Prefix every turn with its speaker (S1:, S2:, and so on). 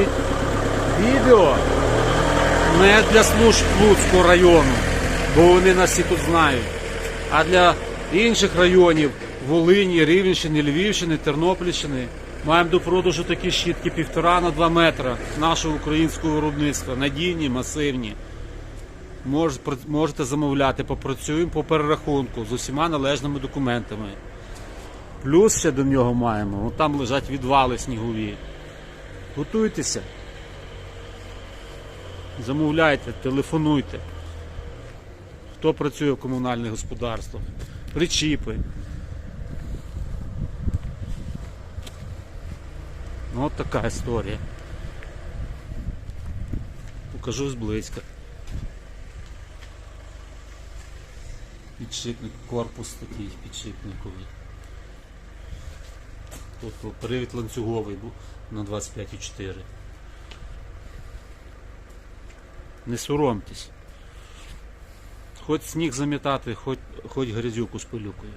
S1: Значить, відео не для служб Луцького району, бо вони нас всі тут знають, а для інших районів Волині, Рівненщини, Львівщини, Тернопільщини. Маємо до продажу такі щітки півтора на два метра нашого українського виробництва. Надійні, масивні. Можете замовляти, попрацюємо по перерахунку з усіма належними документами. Плюс ще до нього маємо. Там лежать відвали снігові. Готуйтеся. Замовляйте, телефонуйте. Хто працює в комунальних господарствах? Причіпи. Ну, от така історія. Покажу зблизька. Підшипник, корпус такий підшипниковий. Тобто привід ланцюговий був на 25,4. Не соромтесь. Хоч сніг замітати, хоч, хоч грязюку з пилюкою.